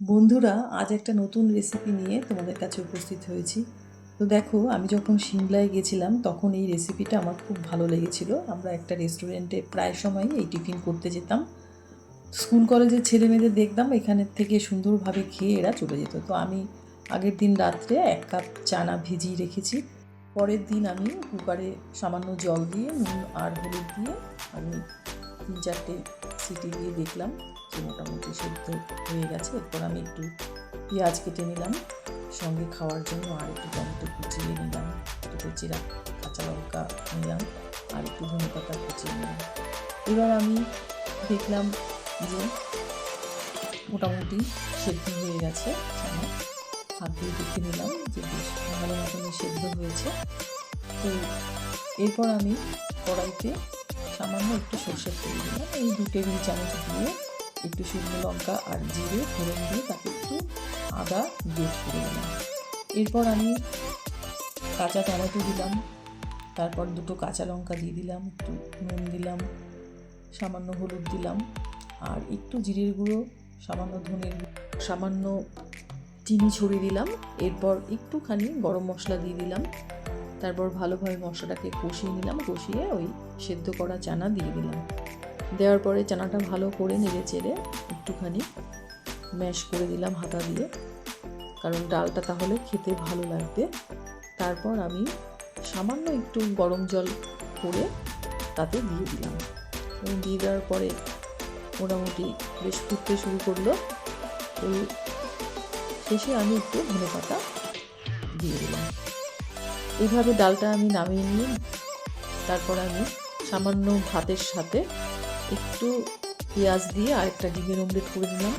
বন্ধুরা, আজ একটা নতুন রেসিপি নিয়ে তোমাদের কাছে উপস্থিত হয়েছি। তো দেখো, আমি যখন সিমলায় গেছিলাম, তখন এই রেসিপিটা আমার খুব ভালো লেগেছিল। আমরা একটা রেস্টুরেন্টে প্রায় সময়ই এই টিফিন করতে যেতাম। স্কুল কলেজের ছেলে মেয়েদের দেখতাম এখানের থেকে সুন্দরভাবে খেয়ে এরা চলে যেত। তো আমি আগের দিন রাত্রে এক কাপ চানা ভিজিয়ে রেখেছি। পরের দিন আমি কুকারে সামান্য জল দিয়ে, নুন আর হলুদ দিয়ে আমি তিন চারটে সিটি দিয়ে দেখলাম। মোটামুটি সেদ্ধ হয়ে গেছে। এরপর আমি একটু পেঁয়াজ কেটে নিলাম। সঙ্গে খাওয়ার জন্য আর একটু টমেটো কুচিয়ে নিলাম। দুটো চিরা কাঁচা লঙ্কা নিলাম আর একটু ধনে পাতা কুচিয়ে নিলাম। এবার আমি দেখলাম যে মোটামুটি সেদ্ধ হয়ে গেছে। চানা হাত দিয়ে দেখে নিলাম যে বেশ ভালো মতনই সেদ্ধ হয়েছে। তো এরপর আমি কড়াইতে সামান্য একটু সর্ষের তেল দিলাম। এই দু টেবিল চামচ দিয়ে একটু শুকনো লঙ্কা আর জিরে ফোড়ন দিয়ে তাকে একটু আদা গ্রেট করে দিলাম এরপর আমি কাঁচা টমেটো দিলাম, তারপর দুটো কাঁচা লঙ্কা দিয়ে দিলাম, একটু নুন দিলাম, সামান্য হলুদ দিলাম, আর একটু জিরের গুঁড়ো, সামান্য ধনের সামান্য চিনি ছড়িয়ে দিলাম। এরপর একটুখানি গরম মশলা দিয়ে দিলাম। তারপর ভালোভাবে মশলাটাকে কষিয়ে নিলাম, কষিয়ে ওই সেদ্ধ করা চানা দিয়ে দিলাম। দেওয়ার পরে চানাটা ভালো করে নেড়ে চেড়ে একটুখানি ম্যাশ করে দিলাম হাতা দিয়ে। কারণ ডালটা তাহলে খেতে ভালো লাগবে। তারপর আমি সামান্য একটু গরম জল করে তাতে দিয়ে দিলাম। এবং দিয়ে দেওয়ার পরে মোটামুটি বেশ ফুটতে শুরু করল। তো শেষে আমি একটু ধনে পাতা দিয়ে দিলাম। এইভাবে ডালটা আমি নামিয়ে নিয়ে তারপর আমি সামান্য ভাতের সাথে একটু পেঁয়াজ দিয়ে আরেকটা ডিমের অমলেট করে দিলাম